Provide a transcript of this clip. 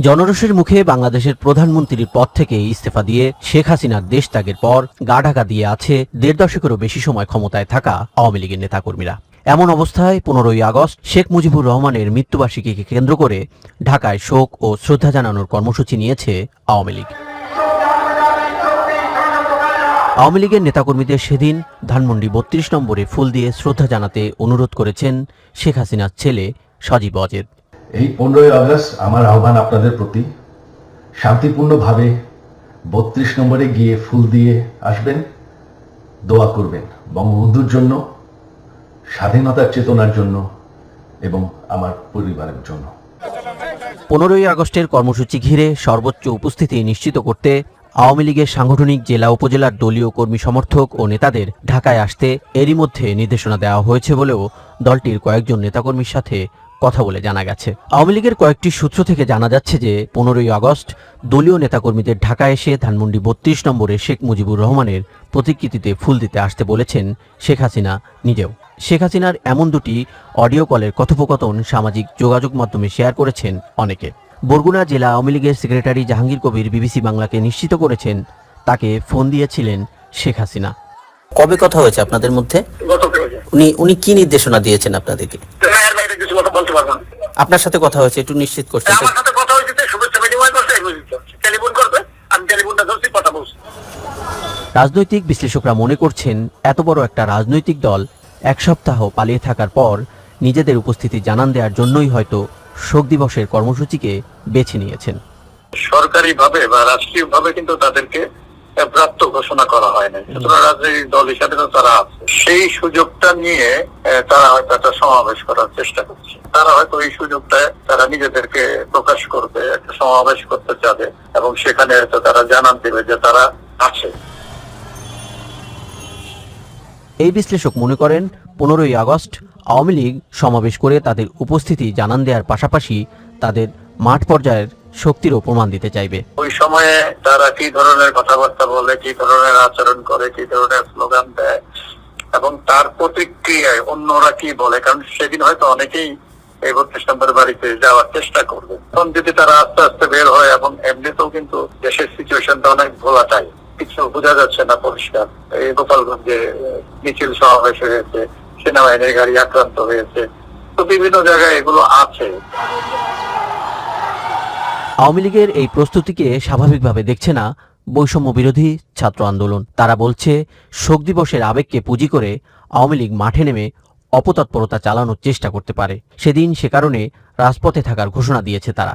জনরোষের মুখে বাংলাদেশের প্রধানমন্ত্রীর পদ থেকে ইস্তফা দিয়ে শেখ হাসিনার দেশ ত্যাগের পর গা ঢাকা দিয়ে আছে দেড় দশকেরও বেশি সময় ক্ষমতায় থাকা আওয়ামী লীগের নেতাকর্মীরা। এমন অবস্থায় পনেরোই আগস্ট শেখ মুজিবুর রহমানের মৃত্যুবার্ষিকীকে কেন্দ্র করে ঢাকায় শোক ও শ্রদ্ধা জানানোর কর্মসূচি নিয়েছে আওয়ামী লীগ। আওয়ামী লীগের নেতাকর্মীদের সেদিন ধানমন্ডি বত্রিশ নম্বরে ফুল দিয়ে শ্রদ্ধা জানাতে অনুরোধ করেছেন শেখ হাসিনার ছেলে সজীব অজেদ। এই পনেরোই আগস্ট আমার আহ্বান আপনাদের প্রতি। শান্তিপূর্ণভাবে বত্রিশ নম্বরে গিয়ে ফুল দিয়ে আসবেন, দোয়া করবেন বঙ্গবন্ধুর জন্য, স্বাধীনতার চেতনার জন্য এবং আমার পরিবারের জন্য। পনেরোই আগস্টের কর্মসূচি ঘিরে সর্বোচ্চ উপস্থিতি নিশ্চিত করতে আওয়ামী লীগের সাংগঠনিক জেলা উপজেলার দলীয় কর্মী সমর্থক ও নেতাদের ঢাকায় আসতে এরই মধ্যে নির্দেশনা দেওয়া হয়েছে বলেও দলটির কয়েকজন নেতাকর্মীর সাথে কথা বলে জানা গেছে। আওয়ামী লীগের কয়েকটি সূত্র থেকে জানা যাচ্ছে যে পনেরোই আগস্ট দলীয় নেতাকর্মীদের ঢাকায় এসে ধানমন্ডি বত্রিশ নম্বরে শেখ মুজিবুর রহমানের প্রতিকৃতিতে ফুল দিতে আসতে বলেছেন শেখ হাসিনা নিজেও। শেখ হাসিনার এমন দুটি অডিও কলের কথোপকথন সামাজিক যোগাযোগ মাধ্যমে শেয়ার করেছেন অনেকে। বরগুনা জেলা আওয়ামী লীগের সেক্রেটারি জাহাঙ্গীর কবির বিবিসি বাংলাকে নিশ্চিত করেছেন তাকে ফোন দিয়েছিলেন শেখ হাসিনা। কবে কথা হয়েছে আপনাদের মধ্যে? উনি উনি কি নির্দেশনা দিয়েছেন আপনাদেরকে? কথা বলতে পারব না। আপনার সাথে কথা হয়েছে একটু নিশ্চিত করছেন আমার সাথে কথা হয়েছে শুভেচ্ছা বিনিময় করছে। টেলিফোন করবে আমি টেলিফোনটা ধরছি কথা বলছি। রাজনৈতিক বিশ্লেষকরা মনে করছেন এত বড় একটা রাজনৈতিক দল এক সপ্তাহ পালিয়ে থাকার পর নিজেদের উপস্থিতি জানান দেওয়ার জন্যই হয়তো শোক দিবসের কর্মসূচিকে বেছে নিয়েছেন। সরকারি ভাবে বা রাষ্ট্রীয় ভাবে কিন্তু তাদেরকে প্রাপ্ত ঘোষণা করা হয়নি। সুতরাং রাজনৈতিক দল হিসাবে তো তারা আছে। সেই সুযোগটা নিয়ে তারা হয়তো একটা সমাবেশ করার চেষ্টা করছে। তারা হয়তো এই সুযোগটা তারা নিজেদেরকে প্রকাশ করবে একটা সমাবেশ করতে চাবে এবং সেখানে হয়তো তারা জানান দেবে যে তারা আছে। এই বিশ্লেষক মনে করেন পনেরোই আগস্ট আওয়ামী লীগ সমাবেশ করে তাদের উপস্থিতি জানান দেওয়ার পাশাপাশি তাদের মাঠ পর্যায়ের শক্তিরও প্রমাণ দিতে চাইবে। ওই সময়ে তারা কি ধরনের কথাবার্তা বলে, কি ধরনের আচরণ করে, কি ধরনের স্লোগান দেয় এবং তার প্রতিক্রিয়ায় অন্যরা কি বলে? কারণ সেদিন হয়তো অনেকেই এই বত্রিশ নম্বর বাড়িতে যাওয়ার চেষ্টা করবে। তখন যদি তারা আস্তে আস্তে বের হয় এবং এমনিতেও কিন্তু দেশের সিচুয়েশনটা অনেক ভোলাটাই, কিছু বোঝা যাচ্ছে না পরিষ্কার। এই গোপালগঞ্জে মিছিল সমাবেশ হয়েছে, সেনাবাহিনীর গাড়ি আক্রান্ত হয়েছে। তো বিভিন্ন জায়গায় এগুলো আছে। আওয়ামী লীগের এই প্রস্তুতিকে স্বাভাবিকভাবে দেখছে না বৈষম্য বিরোধী ছাত্র আন্দোলন। তারা বলছে, শোক দিবসের আবেগকে পুঁজি করে আওয়ামী লীগ মাঠে নেমে অপতৎপরতা চালানোর চেষ্টা করতে পারে। সেদিন সে কারণে রাজপথে থাকার ঘোষণা দিয়েছে তারা।